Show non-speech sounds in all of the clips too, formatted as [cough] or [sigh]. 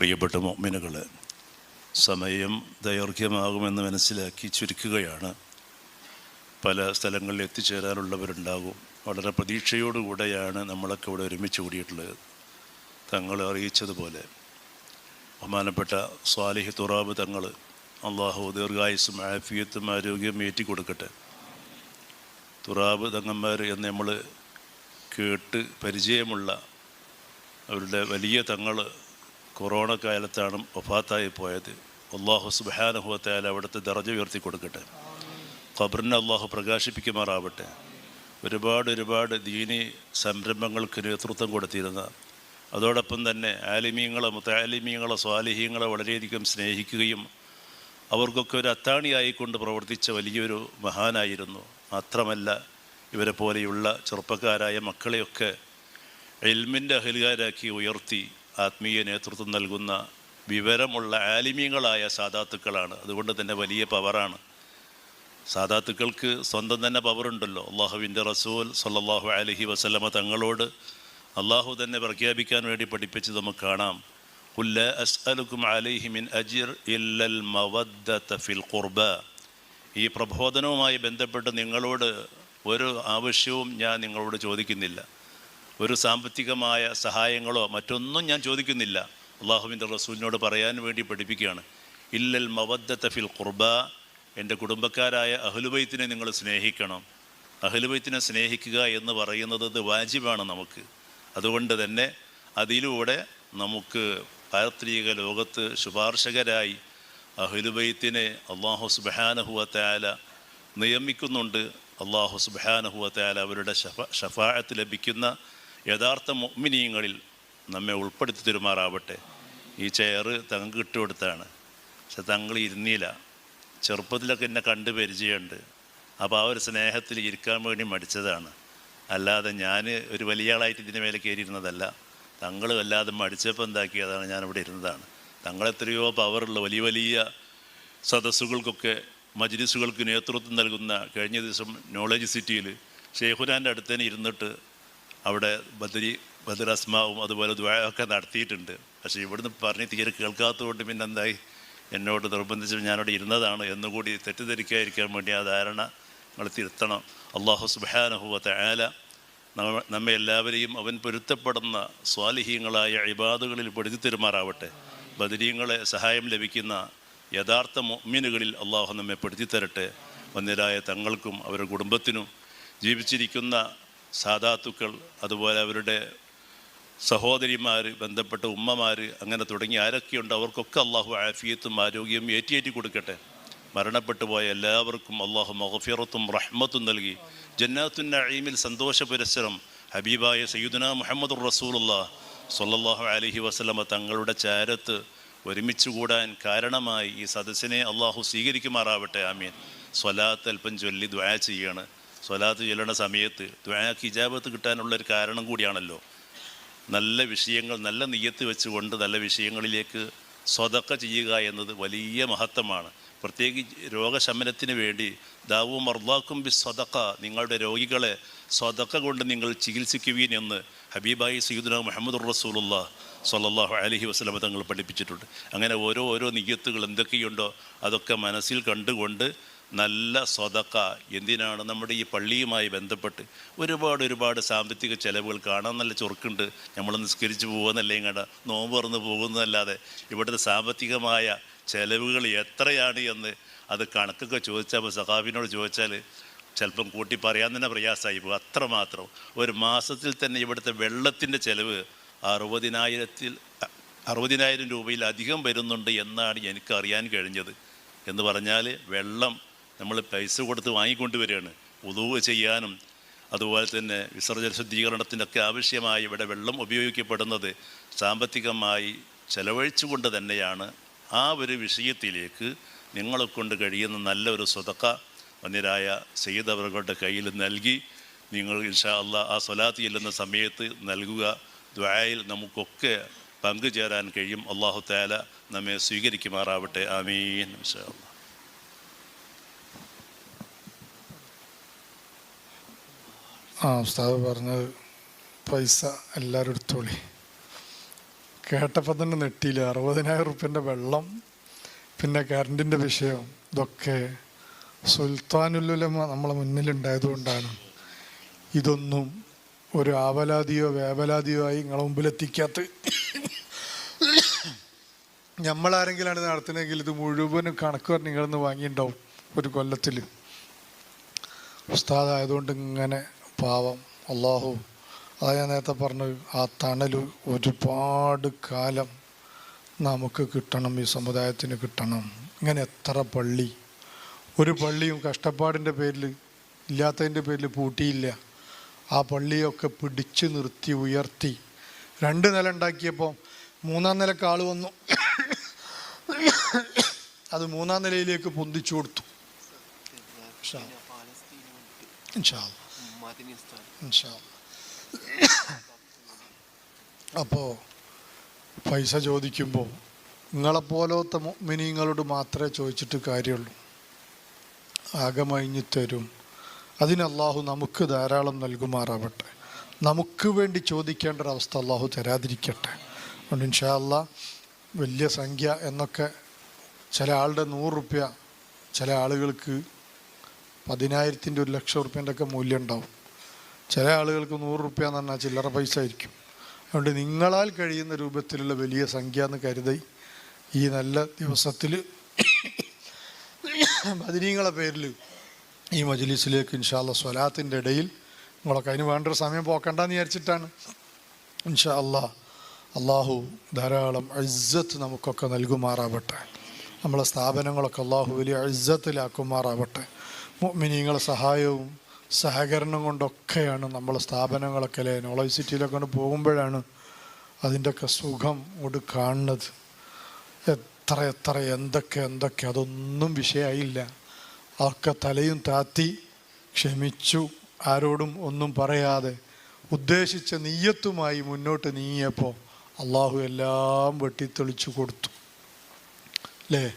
പ്രിയപ്പെട്ട മൊമ്മിനുകൾ സമയം ദൈർഘ്യമാകുമെന്ന് മനസ്സിലാക്കി ചുരുക്കുകയാണ്. പല സ്ഥലങ്ങളിൽ എത്തിച്ചേരാനുള്ളവരുണ്ടാകും. വളരെ പ്രതീക്ഷയോടുകൂടെയാണ് നമ്മളൊക്കെ ഇവിടെ ഒരുമിച്ച് കൂടിയിട്ടുള്ളത്. തങ്ങൾ അറിയിച്ചതുപോലെ. ബഹുമാനപ്പെട്ട സ്വാലിഹ് തുറാബ് തങ്ങൾ അള്ളാഹു ദീർഘായുസും ആഫിയത്തും ആരോഗ്യം ഏറ്റി കൊടുക്കട്ടെ തുറാബ് തങ്ങന്മാർ എന്ന് നമ്മൾ കേട്ട് പരിചയമുള്ള അവരുടെ വലിയ തങ്ങൾ കൊറോണ കാലത്താണ് ഒഫാത്തായി പോയത്. അള്ളാഹു സുബാനുഭവത്തായാലും അവിടുത്തെ ദർജ ഉയർത്തി കൊടുക്കട്ടെ. ഖബറിനെ അള്ളാഹു പ്രകാശിപ്പിക്കുമാറാവട്ടെ. ഒരുപാട് ഒരുപാട് ദീനി സംരംഭങ്ങൾക്ക് നേതൃത്വം കൊടുത്തിരുന്ന അതോടൊപ്പം തന്നെ ആലിമീങ്ങളെ മുത്താലിമീങ്ങളെ സ്വാലിഹീങ്ങളെ വളരെയധികം സ്നേഹിക്കുകയും അവർക്കൊക്കെ ഒരു അത്താണിയായിക്കൊണ്ട് പ്രവർത്തിച്ച വലിയൊരു മഹാനായിരുന്നു. മാത്രമല്ല ഇവരെ പോലെയുള്ള ചെറുപ്പക്കാരായ മക്കളെയൊക്കെ എൽമിന്റെ അഹലുകാരാക്കി ഉയർത്തി ആത്മീയ നേതൃത്വം നൽകുന്ന വിവരമുള്ള ആലിമ്യങ്ങളായ സാധാത്തുക്കളാണ്. അതുകൊണ്ട് തന്നെ വലിയ പവറാണ്. സാധാത്തുക്കൾക്ക് സ്വന്തം തന്നെ പവറുണ്ടല്ലോ. അള്ളാഹുവിന്റെ റസൂൽ സല്ലാഹു അലഹി വസല്ലമ തങ്ങളോട് അള്ളാഹു തന്നെ പ്രഖ്യാപിക്കാൻ വേണ്ടി പഠിപ്പിച്ച് നമുക്ക് കാണാം. കുല്ല അസ്അലുക്കും അലൈഹി മിൻ അജിർ ഇല്ലൽ ഫിൽ ഖുർബ. ഈ പ്രബോധനവുമായി ബന്ധപ്പെട്ട് നിങ്ങളോട് ഒരു ആവശ്യവും ഞാൻ നിങ്ങളോട് ചോദിക്കുന്നില്ല. ഒരു സാമ്പത്തികമായ സഹായങ്ങളോ മറ്റൊന്നും ഞാൻ ചോദിക്കുന്നില്ല. അള്ളാഹുവിന്റെ റസൂലിനോട് പറയാൻ വേണ്ടി പഠിപ്പിക്കുകയാണ്. ഇല്ലൽ മവദ്ദത്ത ഫിൽ ഖുർബ എന്റെ കുടുംബക്കാരായ അഹ്ലുബൈത്തിനെ നിങ്ങൾ സ്നേഹിക്കണം. അഹ്ലുബൈത്തിനെ സ്നേഹിക്കുക എന്ന് പറയുന്നത് അത് വാജിബാണ് നമുക്ക്. അതുകൊണ്ട് തന്നെ അതിലൂടെ നമുക്ക് പാരത്രിക ലോകത്ത് ശുപാർശകരായി അഹ്ലുബൈത്തിനെ അള്ളാഹു സുബാനഹുവത്തായാല നിയമിക്കുന്നുണ്ട്. അള്ളാഹു സുബാനഹുവത്തായാല അവരുടെ ഷഫ ഷഫായത്ത് ലഭിക്കുന്ന യഥാർത്ഥ മൊമിനീങ്ങളിൽ നമ്മെ ഉൾപ്പെടുത്തി തരുമാറാവട്ടെ. ഈ ചെയറ് തങ്ങൾക്ക് ഇട്ടുകൊടുത്താണ് പക്ഷെ തങ്ങൾ ഇരുന്നില്ല. ചെറുപ്പത്തിലൊക്കെ എന്നെ കണ്ട് പരിചയമുണ്ട്. അപ്പോൾ ആ ഒരു സ്നേഹത്തിൽ ഇരിക്കാൻ വേണ്ടി മടിച്ചതാണ്. അല്ലാതെ ഞാൻ ഒരു വലിയ ആളായിട്ട് ഇതിന് മേലെ കയറിയിരുന്നതല്ല. തങ്ങൾ വല്ലാതെ മടിച്ചപ്പോൾ എന്താക്കിയതാണ് ഞാനിവിടെ ഇരുന്നതാണ്. തങ്ങളെത്രയോ പവറുള്ള വലിയ വലിയ സദസ്സുകൾക്കൊക്കെ മജ്ലിസുകൾക്ക് നേതൃത്വം നൽകുന്ന കഴിഞ്ഞ ദിവസം നോളജ് സിറ്റിയിൽ ഷെയ്ഖുനാന്റെ അടുത്ത് ഇരുന്നിട്ട് അവിടെ ബദരി ബദറസ്മാവും അതുപോലെ ദ്വായൊക്കെ നടത്തിയിട്ടുണ്ട്. പക്ഷേ ഇവിടുന്ന് പറഞ്ഞ് തീരെ കേൾക്കാത്തതുകൊണ്ട് പിന്നെ എന്തായി എന്നോട് നിർബന്ധിച്ച് ഞാനവിടെ ഇരുന്നതാണ്. എന്നുകൂടി തെറ്റിദ്ധരിക്കാതിരിക്കാൻ വേണ്ടി ആ ധാരണ നിങ്ങൾ തിരുത്തണം. അള്ളാഹു സുബാനഹുവത്തെ ആല നമ്മെ എല്ലാവരെയും അവൻ പൊരുത്തപ്പെടുന്ന സ്വാലിഹീങ്ങളായ ഇബാദുകളിൽ പെടുത്തി തെരുമാറാവട്ടെ. ബദരീങ്ങളെ സഹായം ലഭിക്കുന്ന യഥാർത്ഥ മൊമ്മിനുകളിൽ അള്ളാഹു നമ്മെ പെടുത്തി തരട്ടെ. വന്നിരായ തങ്ങൾക്കും അവരുടെ കുടുംബത്തിനും ജീവിച്ചിരിക്കുന്ന സാധാത്തുക്കൾ അതുപോലെ അവരുടെ സഹോദരിമാർ ബന്ധപ്പെട്ട ഉമ്മമാർ അങ്ങനെ തുടങ്ങി ആരൊക്കെയുണ്ട് അവർക്കൊക്കെ അള്ളാഹു ആഫിയത്തും ആരോഗ്യവും ഏറ്റിയേറ്റി കൊടുക്കട്ടെ. മരണപ്പെട്ടു പോയ എല്ലാവർക്കും അള്ളാഹു മഹഫിറത്തും റഹ്മത്തും നൽകി. ജന്നാത്തു നഈമിൽ സന്തോഷ പുരസ്സരം ഹബീബായ സയ്യുദന മുഹമ്മദ് റസൂലുള്ള സൊല്ലാഹു അലഹി വസ്ലമ തങ്ങളുടെ ചാരത്ത് ഒരുമിച്ച് കൂടാൻ കാരണമായി ഈ സദസ്സിനെ അള്ളാഹു സ്വീകരിക്കുമാറാവട്ടെ ആമീൻ. സ്വലാത്ത് അല്പം ചൊല്ലി ദ്വാ ചെയ്യാണ്. സ്വലാത്ത് ചൊല്ലണ സമയത്ത് ദ്വാക്ക് ഇജാബത്ത് കിട്ടാനുള്ള ഒരു കാരണം കൂടിയാണല്ലോ. നല്ല വിഷയങ്ങൾ നല്ല നെയ്യത്ത് വെച്ചുകൊണ്ട് നല്ല വിഷയങ്ങളിലേക്ക് സ്വതക്ക ചെയ്യുക എന്നത് വലിയ മഹത്വമാണ്. പ്രത്യേകിച്ച് രോഗശമനത്തിന് വേണ്ടി ദാവു മർദാക്കും ബി സ്വതക്ക നിങ്ങളുടെ രോഗികളെ സ്വതക്ക കൊണ്ട് നിങ്ങൾ ചികിത്സിക്കുവീൻ എന്ന് ഹബീബായി സയ്യിദുന മുഹമ്മദ് റസൂലുള്ള സല്ലാഹു അലഹി വസ്ലമ തങ്ങൾ പഠിപ്പിച്ചിട്ടുണ്ട്. അങ്ങനെ ഓരോ ഓരോ നിയ്യത്തുകൾ എന്തൊക്കെയുണ്ടോ അതൊക്കെ മനസ്സിൽ കണ്ടുകൊണ്ട് നല്ല സ്വതക്ക എന്തിനാണ് നമ്മുടെ ഈ പള്ളിയുമായി ബന്ധപ്പെട്ട് ഒരുപാട് ഒരുപാട് സാമ്പത്തിക ചെലവുകൾ കാണാൻ നല്ല ചുറുക്കുണ്ട്. നമ്മൾ നിസ്കരിച്ച് പോകുന്നല്ലേ കണ്ട നോമ്പ് തുറന്ന് പോകുന്നതല്ലാതെ ഇവിടുത്തെ സാമ്പത്തികമായ ചെലവുകൾ എത്രയാണ് എന്ന് അത് കണക്കൊക്കെ ചോദിച്ചാൽ സഖാബിനോട് ചോദിച്ചാൽ ചിലപ്പം കൂട്ടി പറയാൻ തന്നെ പ്രയാസമായി പോകും. അത്രമാത്രം. ഒരു മാസത്തിൽ തന്നെ ഇവിടുത്തെ വെള്ളത്തിന്റെ ചെലവ് അറുപതിനായിരത്തിൽ അറുപതിനായിരം രൂപയിലധികം വരുന്നുണ്ട് എന്നാണ് എനിക്ക് അറിയാൻ കഴിഞ്ഞത്. എന്ന് പറഞ്ഞാൽ വെള്ളം നമ്മൾ പൈസ കൊടുത്ത് വാങ്ങിക്കൊണ്ട് വരികയാണ് ചെയ്യാനും അതുപോലെ തന്നെ വിസർജന ശുദ്ധീകരണത്തിനൊക്കെ ആവശ്യമായി ഇവിടെ വെള്ളം ഉപയോഗിക്കപ്പെടുന്നത് സാമ്പത്തികമായി ചെലവഴിച്ചുകൊണ്ട് തന്നെയാണ്. ആ ഒരു വിഷയത്തിലേക്ക് നിങ്ങളെ കൊണ്ട് കഴിയുന്ന നല്ലൊരു സ്വതക്ക വന്നിരായ സെയ്ദ് കയ്യിൽ നൽകി. നിങ്ങൾ ഇൻഷാ അല്ല ആ സ്വലാത്ത് ചെല്ലുന്ന സമയത്ത് നൽകുക. ദ്വായയിൽ നമുക്കൊക്കെ പങ്കുചേരാൻ കഴിയും. അള്ളാഹു താല നമ്മെ സ്വീകരിക്കുമാറാവട്ടെ. ആമീൻ. ഇൻഷാ അള്ളാ ആ ഉസ്താദ് പറഞ്ഞത് പൈസ എല്ലാവരും എടുത്തോളി. കേട്ടപ്പോൾ തന്നെ നെട്ടിയില്ല? അറുപതിനായിരം റുപ്യന്റെ വെള്ളം പിന്നെ കറണ്ടിന്റെ വിഷയം ഇതൊക്കെ സുൽത്താനുല്ലുലമ നമ്മളെ മുന്നിലുണ്ടായതുകൊണ്ടാണ്. ഇതൊന്നും ഒരു ആവലാതിയോ വേവലാതിയോ ആയി നിങ്ങളെ മുമ്പിലെത്തിക്കാത്ത നമ്മളാരെങ്കിലാണ് നടത്തുന്നതെങ്കിൽ ഇത് മുഴുവനും കണക്ക് പറഞ്ഞ് നിങ്ങളിന്ന് വാങ്ങിയിട്ടുണ്ടാവും ഒരു കൊല്ലത്തിൽ ഉസ്താദായതുകൊണ്ട് ഇങ്ങനെ പാവം. അള്ളാഹു അതാ ഞാൻ നേരത്തെ പറഞ്ഞു ആ തണൽ ഒരുപാട് കാലം നമുക്ക് കിട്ടണം ഈ സമുദായത്തിന് കിട്ടണം. ഇങ്ങനെ എത്ര പള്ളി. ഒരു പള്ളിയും കഷ്ടപ്പാടിന്റെ പേരിൽ ഇല്ലാത്തതിന്റെ പേരിൽ പൂട്ടിയില്ല. ആ പള്ളിയൊക്കെ പിടിച്ചു നിർത്തി ഉയർത്തി. രണ്ട് നില ഉണ്ടാക്കിയപ്പോൾ മൂന്നാം നിലയ്ക്ക് ആൾ വന്നു. അത് മൂന്നാം നിലയിലേക്ക് പൊന്തിച്ചു കൊടുത്തു. ഇൻഷാ [laughs] അപ്പോൾ പൈസ ചോദിക്കുമ്പോൾ നിങ്ങളെപ്പോലത്തെ മിനിങ്ങളോട് മാത്രമേ ചോദിച്ചിട്ട് കാര്യമുള്ളൂ. ആകമഴിഞ്ഞു തരും. അതിന് അള്ളാഹു നമുക്ക് ധാരാളം നൽകുമാറാവട്ടെ. നമുക്ക് വേണ്ടി ചോദിക്കേണ്ട ഒരവസ്ഥ അള്ളാഹു തരാതിരിക്കട്ടെ. അതുകൊണ്ട് ഇൻഷാ അല്ലാ വലിയ സംഖ്യ എന്നൊക്കെ ചില ആളുടെ നൂറ് റുപ്യ ചില ആളുകൾക്ക് പതിനായിരത്തിന്റെ ഒരു ലക്ഷം റുപ്യന്റെ ഒക്കെ മൂല്യം ഉണ്ടാവും. ചില ആളുകൾക്ക് നൂറ് റുപ്യ എന്ന് പറഞ്ഞാൽ ചില്ലറ പൈസ ആയിരിക്കും. അതുകൊണ്ട് നിങ്ങളാൽ കഴിയുന്ന രൂപത്തിലുള്ള വലിയ സംഖ്യ എന്ന് കരുതി ഈ നല്ല ദിവസത്തിൽ മദിനീങ്ങളെ പേരിൽ ഈ മജ്ലിസിലേക്ക് ഇൻഷാല്ല സ്വലാത്തിന്റെ ഇടയിൽ നിങ്ങളൊക്കെ അതിന് വേണ്ട സമയം പോക്കണ്ടെന്ന് വിചാരിച്ചിട്ടാണ്. ഇൻഷാ അല്ലാ അള്ളാഹു ധാരാളം ഇസ്സത്ത് നമുക്കൊക്കെ നൽകുമാറാവട്ടെ. നമ്മളെ സ്ഥാപനങ്ങളൊക്കെ അള്ളാഹു വലിയ ഇസ്സത്തിലാക്കുമാറാവട്ടെ. മിനിങ്ങളെ സഹായവും സഹകരണം കൊണ്ടൊക്കെയാണ് നമ്മൾ സ്ഥാപനങ്ങളൊക്കെ അല്ലേ? നോളജ് സിറ്റിയിലൊക്കെ പോകുമ്പോഴാണ് അതിന്റെയൊക്കെ സുഖം കൊണ്ട് കാണുന്നത്. എത്ര എത്ര എന്തൊക്കെ എന്തൊക്കെ അതൊന്നും വിഷയമായില്ല അതൊക്കെ തലയും താത്തി ക്ഷമിച്ചു ആരോടും ഒന്നും പറയാതെ ഉദ്ദേശിച്ച നീയത്തുമായി മുന്നോട്ട് നീങ്ങിയപ്പോൾ അള്ളാഹു എല്ലാം വെട്ടിത്തെളിച്ചു കൊടുത്തു. അല്ലേ?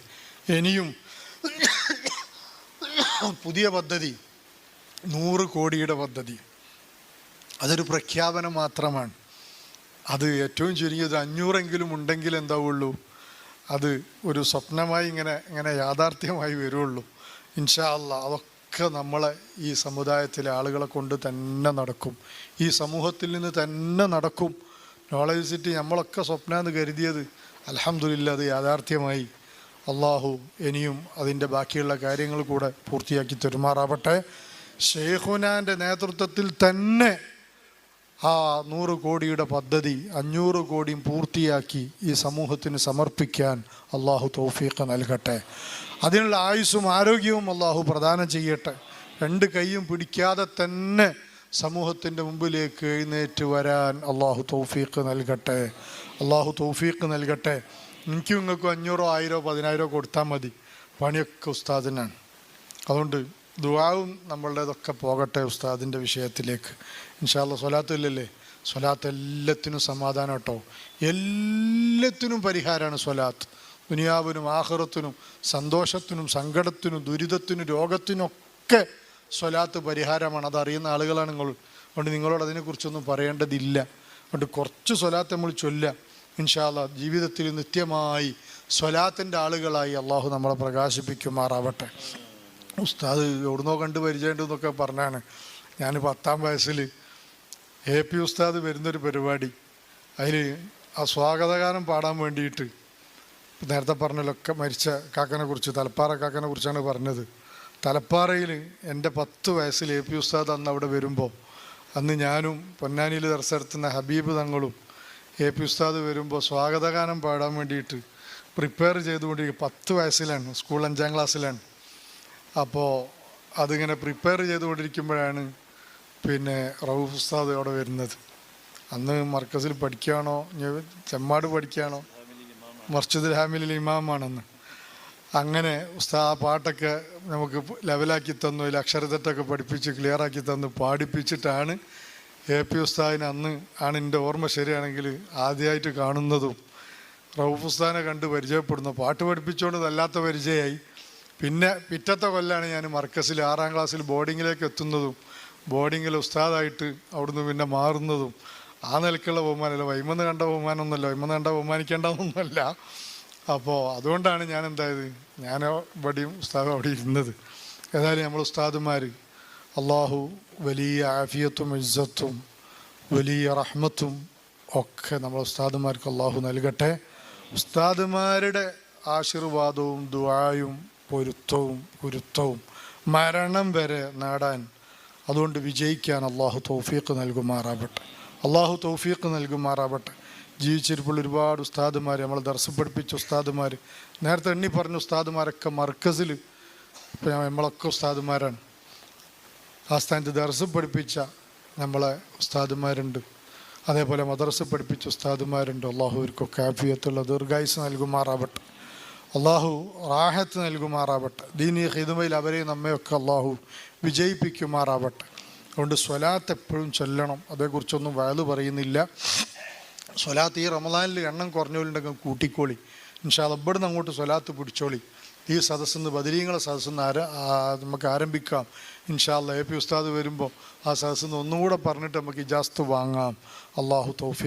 ഇനിയും പുതിയ പദ്ധതി നൂറ് കോടിയുടെ പദ്ധതി. അതൊരു പ്രഖ്യാപനം മാത്രമാണ്. അത് ഏറ്റവും ചുരുങ്ങിയത് അഞ്ഞൂറെങ്കിലും ഉണ്ടെങ്കിൽ എന്താവുള്ളൂ? അത് ഒരു സ്വപ്നമായി ഇങ്ങനെ ഇങ്ങനെ യാഥാർത്ഥ്യമായി വരുള്ളൂ. ഇൻഷാ അല്ലാ അതൊക്കെ നമ്മളെ ഈ സമുദായത്തിലെ ആളുകളെ കൊണ്ട് തന്നെ നടക്കും. ഈ സമൂഹത്തിൽ നിന്ന് തന്നെ നടക്കും. നോളജ് സിറ്റി നമ്മളൊക്കെ സ്വപ്നം എന്ന് കരുതിയത് അലഹമില്ല അത് യാഥാർത്ഥ്യമായി. അള്ളാഹു ഇനിയും അതിന്റെ ബാക്കിയുള്ള കാര്യങ്ങൾ കൂടെ പൂർത്തിയാക്കി തെരുമാറാവട്ടെ. ഷെയ്ഖുനാന്റെ നേതൃത്വത്തിൽ തന്നെ ആ നൂറ് കോടിയുടെ പദ്ധതി അഞ്ഞൂറ് കോടിയും പൂർത്തിയാക്കി ഈ സമൂഹത്തിന് സമർപ്പിക്കാൻ അള്ളാഹു തോഫീഖ് നൽകട്ടെ. അതിനുള്ള ആയുസ്സും ആരോഗ്യവും അള്ളാഹു പ്രദാനം ചെയ്യട്ടെ. രണ്ട് കൈയും പിടിക്കാതെ തന്നെ സമൂഹത്തിന്റെ മുമ്പിലേക്ക് എഴുന്നേറ്റ് വരാൻ അള്ളാഹു തൗഫീഖ് നൽകട്ടെ. അള്ളാഹു തൗഫീഖ് നൽകട്ടെ. എനിക്കും നിങ്ങൾക്കും അഞ്ഞൂറോ ആയിരോ പതിനായിരോ കൊടുത്താൽ മതി. പണിയൊക്കെ ഉസ്താദിനാണ്. അതുകൊണ്ട് ദുവാവും നമ്മളുടേതൊക്കെ പോകട്ടെ ഉസ്താദിന്റെ വിഷയത്തിലേക്ക്. ഇൻഷാല്ല സ്വലാത്തില്ലല്ലേ സ്വലാത്ത് എല്ലാത്തിനും സമാധാനം കേട്ടോ. എല്ലാത്തിനും പരിഹാരമാണ് സ്വലാത്ത്. ദുനിയാവിനും ആഹ്റത്തിനും സന്തോഷത്തിനും സങ്കടത്തിനും ദുരിതത്തിനും രോഗത്തിനൊക്കെ സ്വലാത്ത് പരിഹാരമാണ്. അതറിയുന്ന ആളുകളാണ് നിങ്ങൾ. അതുകൊണ്ട് നിങ്ങളോട് അതിനെക്കുറിച്ചൊന്നും പറയേണ്ടതില്ല. അതുകൊണ്ട് കുറച്ച് സ്വലാത്ത് നമ്മൾ ചൊല്ലാം ഇൻഷാല്ല ജീവിതത്തിൽ നിത്യമായി സ്വലാത്തിന്റെ ആളുകളായി അള്ളാഹു നമ്മളെ പ്രകാശിപ്പിക്കുമാറാവട്ടെ. ഉസ്താദ് എവിടുന്നോ കണ്ട് പരിചയമുണ്ടെന്നൊക്കെ പറഞ്ഞാണ്. ഞാൻ പത്താം വയസ്സിൽ എ പി ഉസ്താദ് വരുന്നൊരു പരിപാടി. അതിൽ ആ സ്വാഗതഗാനം പാടാൻ വേണ്ടിയിട്ട് നേരത്തെ പറഞ്ഞതിലൊക്കെ മരിച്ച കാക്കനെ കുറിച്ച് തലപ്പാറ കാക്കനെ കുറിച്ചാണ് പറഞ്ഞത്. തലപ്പാറയിൽ എന്റെ പത്ത് വയസ്സിൽ എ പി ഉസ്താദ് അന്ന് അവിടെ വരുമ്പോൾ അന്ന് ഞാനും പൊന്നാനിയിൽ ദർശനത്തുന്ന ഹബീബ് തങ്ങളും എ പി ഉസ്താദ് വരുമ്പോൾ സ്വാഗതഗാനം പാടാൻ വേണ്ടിയിട്ട് പ്രിപ്പയർ ചെയ്തുകൊണ്ടിരിക്കുക പത്ത് വയസ്സിലാണ് സ്കൂൾ അഞ്ചാം ക്ലാസ്സിലാണ്. അപ്പോൾ അതിങ്ങനെ പ്രിപ്പയർ ചെയ്തുകൊണ്ടിരിക്കുമ്പോഴാണ് പിന്നെ റൌഫ് ഉസ്താദ് അവിടെ വരുന്നത്. അന്ന് മർക്കസിൽ പഠിക്കുകയാണോ? ചെമ്മാട് പഠിക്കുകയാണോ? മർച്ചദുൽ ഹാമിലിൽ ഇമാമാണെന്ന്. അങ്ങനെ ഉസ്താ ആ പാട്ടൊക്കെ നമുക്ക് ലെവലാക്കി തന്നു അതിൽ അക്ഷരത്തെറ്റൊക്കെ പഠിപ്പിച്ച് ക്ലിയറാക്കി തന്നു പാടിപ്പിച്ചിട്ടാണ് എ പി ഉസ്താദിന് അന്ന് ആണ് എന്റെ ഓർമ്മ ശരിയാണെങ്കിൽ ആദ്യമായിട്ട് കാണുന്നതും. റൌഫ് ഉസ്താദിനെ കണ്ട് പരിചയപ്പെടുന്നു. പാട്ട് പഠിപ്പിച്ചുകൊണ്ട് നല്ലാത്ത പരിചയമായി. പിന്നെ പിറ്റത്തെ കൊല്ലാണ് ഞാൻ മർക്കസിൽ ആറാം ക്ലാസ്സിൽ ബോർഡിങ്ങിലേക്ക് എത്തുന്നതും ബോർഡിങ്ങിൽ ഉസ്താദായിട്ട് അവിടുന്ന് പിന്നെ മാറുന്നതും ആ നിലക്കുള്ള ബഹുമാനമല്ല. വൈമന്ന് കണ്ട ബഹുമാനമൊന്നുമല്ല. വൈമന്ന് കണ്ട ബഹുമാനിക്കേണ്ടതൊന്നുമല്ല. അപ്പോൾ അതുകൊണ്ടാണ് ഞാൻ എന്തായത്? ഞാൻ ഇവിടെയും ഉസ്താദ് അവിടെ ഇരുന്നത്. ഏതായാലും നമ്മൾ ഉസ്താദുമാർ അള്ളാഹു വലിയ ആഫിയത്തും ഇജ്ജത്തും വലിയ റഹ്മത്തും ഒക്കെ നമ്മൾ ഉസ്താദുമാർക്ക് അള്ളാഹു നൽകട്ടെ. ഉസ്താദുമാരുടെ ആശീർവാദവും ദുആയും പൊരുത്തവും ഗുരുത്വവും മരണം വരെ നേടാൻ അതുകൊണ്ട് വിജയിക്കാൻ അള്ളാഹു തൗഫീഖ് നൽകുമാറാവട്ടെ. അള്ളാഹു തൗഫീഖ് നൽകുമാറാവട്ടെ. ജീവിച്ചിരിപ്പുള്ള ഒരുപാട് ഉസ്താദുമാർ നമ്മൾ ദർശപ്പെടുപ്പിച്ച പഠിപ്പിച്ച ഉസ്താദുമാർ നേരത്തെ എണ്ണി പറഞ്ഞ ഉസ്താദുമാരൊക്കെ മർക്കസിൽ നമ്മളൊക്കെ ഉസ്താദുമാരാണ്. ആ സ്ഥാനത്ത് ദർശപ്പെടുപ്പിച്ച പഠിപ്പിച്ച നമ്മളെ ഉസ്താദുമാരുണ്ട്. അതേപോലെ മദർസ് പഠിപ്പിച്ച ഉസ്താദുമാരുണ്ട്. അള്ളാഹുവിർക്കൊക്കെ ആഫിയത്തുള്ള ദീർഘായുസ് നൽകുമാറാവട്ടെ. അള്ളാഹു റാഹത്ത് നൽകുമാറാവട്ടെ. ദീനീ ഹിതുമയിൽ അവരെയും നമ്മയൊക്കെ അള്ളാഹു വിജയിപ്പിക്കുമാറാവട്ടെ. അതുകൊണ്ട് സ്വലാത്ത് എപ്പോഴും ചൊല്ലണം. അതേക്കുറിച്ചൊന്നും വയത് പറയുന്നില്ല. സ്വലാത്ത് ഈ റമദാനിൽ എണ്ണം കുറഞ്ഞോലുണ്ടെങ്കിൽ കൂട്ടിക്കോളി. ഇൻഷാൽ ഇവിടുന്ന് അങ്ങോട്ട് സ്വലാത്ത് പിടിച്ചോളി. ഈ സദസ്സിൽ നിന്ന് ബദരീങ്ങളെ സദസ്സിൽ നിന്ന് ആര നമുക്ക് ആരംഭിക്കാം. ഇൻഷാല്ല എ പി ഉസ്താദ് വരുമ്പോൾ ആ സദസ്സിൽ നിന്ന് ഒന്നുകൂടെ പറഞ്ഞിട്ട് നമുക്ക് ഇജാസ്ത് വാങ്ങാം. അള്ളാഹു തൗഫീഖ്